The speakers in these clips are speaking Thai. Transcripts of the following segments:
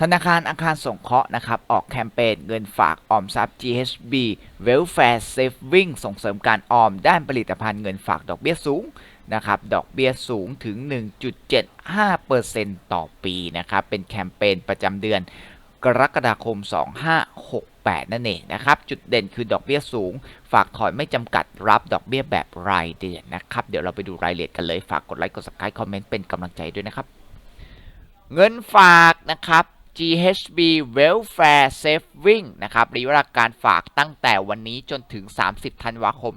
ธนาคารอาคารสงเคราะห์นะครับออกแคมเปญเงินฝากออมทรัพย์ GHB Welfare Saving ส่งเสริมการออมด้านผลิตภัณฑ์เงินฝากดอกเบี้ยสูงนะครับดอกเบี้ยสูงถึง 1.75%ต่อปีนะครับเป็นแคมเปญประจำเดือนกรกฎาคม 2568 นั่นเองนะครับ จุดเด่นคือดอกเบี้ยสูง ฝากถอนไม่จำกัดรับดอกเบี้ยแบบรายเดือนนะครับ เดี๋ยวเราไปดูรายละเอียดกันเลย ฝากกดไลค์ กด subscribe คอมเมนต์ เป็นกำลังใจด้วยนะครับ เงินฝากนะครับ GHB Welfare Saving นะครับระยะเวลาการฝากตั้งแต่วันนี้จนถึง 30 ธันวาคม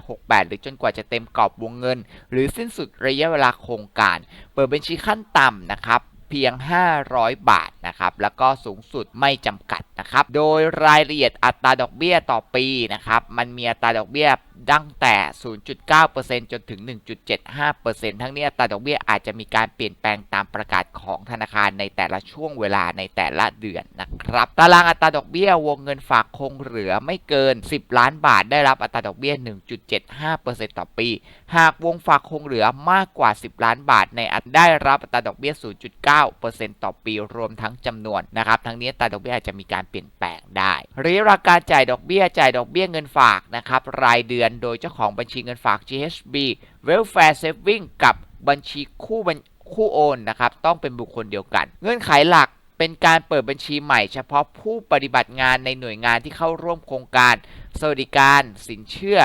2568 หรือจนกว่าจะเต็มกรอบวงเงิน หรือสิ้นสุดระยะเวลาโครงการ เปิดบัญชีขั้นต่ำนะครับเพียง 500 บาทนะครับ แล้วก็สูงสุดไม่จำกัดนะครับ โดยรายละเอียดอัตราดอกเบี้ยต่อปีนะครับ มันมีอัตราดอกเบี้ย ตั้งแต่ 0.9%จนถึง 1.75%ทั้งนี้อัตราดอกเบี้ยอาจจะมีการเปลี่ยนแปลงตามประกาศของธนาคารในแต่ละช่วงเวลาในแต่ละเดือนนะครับ ตารางอัตราดอกเบี้ยวงเงินฝากคงเหลือไม่เกิน 10 ล้านบาท ได้รับอัตราดอกเบี้ย 1.75%ต่อปี หากวงฝากคงเหลือมากกว่า 10 ล้านบาท ในอัตราได้รับอัตราดอกเบี้ย 0.9%ต่อปีรวมทั้งจำนวนนะครับ ทั้งนี้อัตราดอกเบี้ยอาจจะมีการเปลี่ยนแปลงได้ระยะเวลาการจ่ายดอกเบี้ยจ่ายดอกเบี้ยเงินฝากนะครับรายเดือนโดยเจ้าของบัญชีเงินฝาก GHB Welfare Saving กับบัญชีคู่บัญคู่โอนนะครับต้องเป็นบุคคลเดียวกัน เงื่อนไขหลักเป็นการเปิดบัญชีใหม่เฉพาะผู้ปฏิบัติงานในหน่วยงานที่เข้าร่วมโครงการ สวัสดิการสินเชื่อ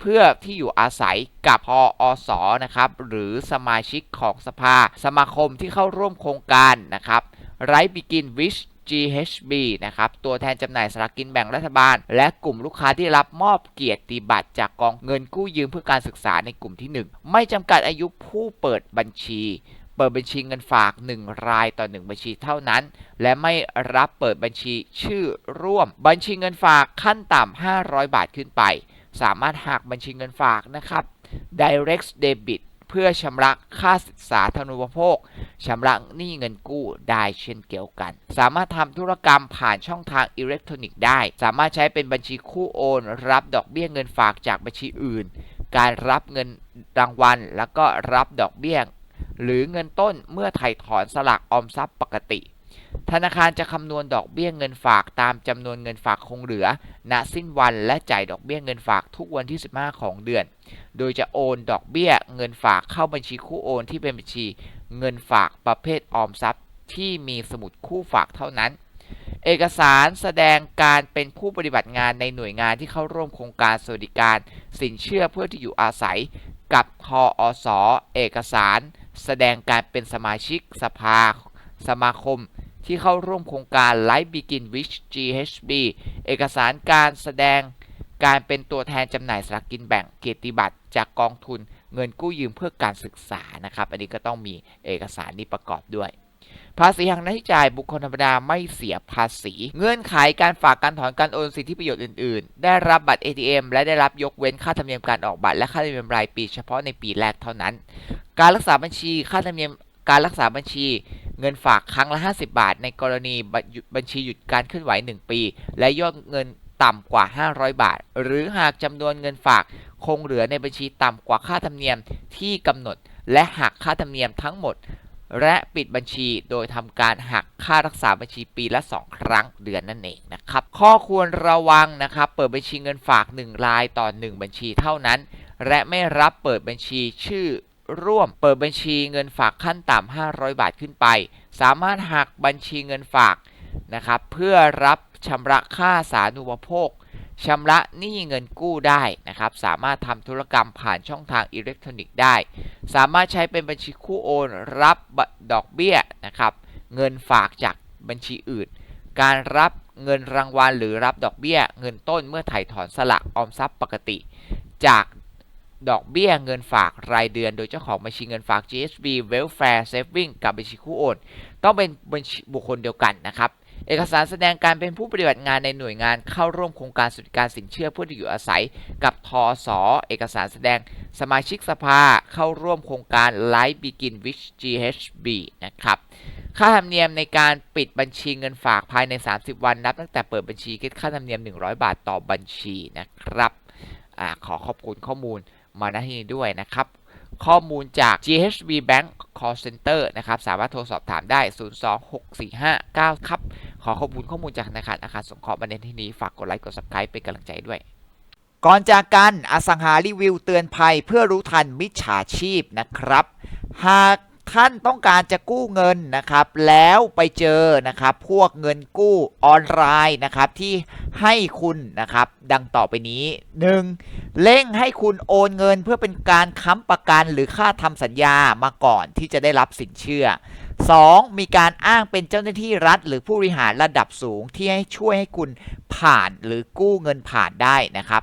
เพื่อที่อยู่อาศัยกับพออสนะครับหรือสมาชิกของสภา สมาคมที่เข้าร่วมโครงการนะครับไรบิกินวิช GHB นะครับ ตัวแทนจำหน่ายสลากกินแบ่งรัฐบาล และกลุ่มลูกค้าที่รับมอบเกียรติบัตรจากกองเงินกู้ยืมเพื่อการศึกษาในกลุ่มที่ 1 ไม่จำกัดอายุผู้เปิดบัญชี เปิดบัญชีเงินฝาก 1 รายต่อ 1 บัญชีเท่านั้น และไม่รับเปิดบัญชีชื่อร่วม บัญชีเงินฝากขั้นต่ำ500 บาทขึ้นไป สามารถหักบัญชีเงินฝากนะครับ direct debit เพื่อชำระค่าศึกษาธนูปโภคชำระหนี้เงินกู้ได้เช่นเกี่ยวกัน สามารถทำธุรกรรมผ่านช่องทางอิเล็กทรอนิกส์ได้ สามารถใช้เป็นบัญชีคู่โอน รับดอกเบี้ยเงินฝากจากบัญชีอื่น การรับเงินรางวัล แล้วก็รับดอกเบี้ยหรือเงินต้นเมื่อไถ่ถอนสลากออมทรัพย์ปกติ ธนาคารจะคำนวณดอกเบี้ยเงินฝากตามจำนวนเงินฝากคงเหลือ ณ สิ้นวันและจ่ายดอกเบี้ยเงินฝากทุกวันที่ 15 ของเดือน โดยจะโอนดอกเบี้ยเงินฝากเข้าบัญชีคู่โอนที่เป็นบัญชี เงินฝากประเภทออมทรัพย์ ที่มีสมุดคู่ฝากเท่านั้น เอกสารแสดงการเป็นผู้ปฏิบัติงานในหน่วยงานที่เข้าร่วมโครงการสวัสดิการ สินเชื่อเพื่อที่อยู่อาศัย กับทออสเอกสาร แสดงการเป็นสมาชิกสภา สมาคม ที่เข้าร่วมโครงการ Life Begin with GHB เอกสารการแสดงการเป็นตัวแทนจำหน่ายสลากกินแบ่งเกียรติบัตรจากกองทุนเงินกู้ยืมเพื่อการศึกษานะครับ อันนี้ก็ต้องมีเอกสารนี้ประกอบด้วย ภาษีหักหน้าที่จ่ายบุคคลธรรมดาไม่เสียภาษี เงื่อนไขการฝากการถอนการโอนสิทธิประโยชน์อื่นๆ ได้รับบัตร ATM และได้รับยกเว้นค่าธรรมเนียมการออกบัตรและค่าธรรมเนียมรายปีเฉพาะในปีแรกเท่านั้น การรักษาบัญชีค่าธรรมเนียมการรักษาบัญชี เงินฝากครั้งละ 50 บาท ในกรณีบัญชีหยุดการเคลื่อนไหว 1 ปี และยอดเงินต่ำกว่า 500 บาท หรือหากจำนวนเงินฝากคงเหลือในบัญชีต่ำกว่าค่าธรรมเนียมที่กำหนด และหักค่าธรรมเนียมทั้งหมด และปิดบัญชีโดยทำการหักค่ารักษาบัญชีปีละ 2 ครั้งเดือนนั่นเองนะครับ ข้อควรระวังนะครับ เปิดบัญชีเงินฝาก 1 รายต่อ 1 บัญชีเท่านั้น และไม่รับเปิดบัญชีชื่อ ร่วมเปิดบัญชีเงินฝากขั้นต่ำ500 บาทขึ้นไป สามารถหักบัญชีเงินฝากนะครับเพื่อรับชำระค่าสาธารณูปโภคชำระหนี้เงินกู้ได้นะครับ สามารถทำธุรกรรมผ่านช่องทางอิเล็กทรอนิกส์ได้ สามารถใช้เป็นบัญชีคู่โอน รับดอกเบี้ยนะครับ เงินฝากจากบัญชีอื่น การรับเงินรางวัลหรือรับดอกเบี้ย เงินต้นเมื่อถ่ายถอนสลักออมทรัพย์ปกติ จาก ดอกเบี้ยเงินฝากรายเดือน โดยเจ้าของบัญชีเงินฝาก GHB Welfare Saving กับบัญชีคู่โอนต้องเป็นบัญชีบุคคลเดียวกันนะครับ เอกสารแสดงการเป็นผู้ปฏิบัติงานในหน่วยงานเข้าร่วมโครงการสวัสดิการสินเชื่อเพื่อที่อยู่อาศัย กับทอสอเอกสารแสดงสมาชิกสภาเข้าร่วมโครงการ Life Begin with GHB นะครับค่าธรรมเนียมในการปิดบัญชีเงินฝากภายใน 30 วันนับ ตั้งแต่เปิดบัญชีคิดค่าธรรมเนียม 100 บาทต่อบัญชีนะครับอขอขอบคุณข้อมูล มาณที่นี้ด้วยนะครับ ข้อมูลจาก GHB Bank Call Center นะครับ สามารถโทรสอบถามได้ 026459ครับ ขอขอบคุณข้อมูลจากธนาคารอาคารสงเคราะห์บันเดนที่นี้ ฝากกดไลค์ กด subscribe เป็นกำลังใจด้วยก่อนจากกันอสังหารีวิวเตือนภัยเพื่อรู้ทันมิจฉาชีพนะครับ หากท่านต้องการจะกู้เงินนะครับ แล้วไปเจอนะครับ พวกเงินกู้ออนไลน์นะครับที่ ให้คุณนะครับ ดังต่อไปนี้ 1. เร่งให้คุณโอนเงินเพื่อเป็นการค้ำประกันหรือค่าทำสัญญามาก่อนที่จะได้รับสินเชื่อ 2. มีการอ้างเป็นเจ้าหน้าที่รัฐ หรือผู้บริหารระดับสูงที่ให้ช่วยให้คุณผ่านหรือกู้เงินผ่านได้นะครับ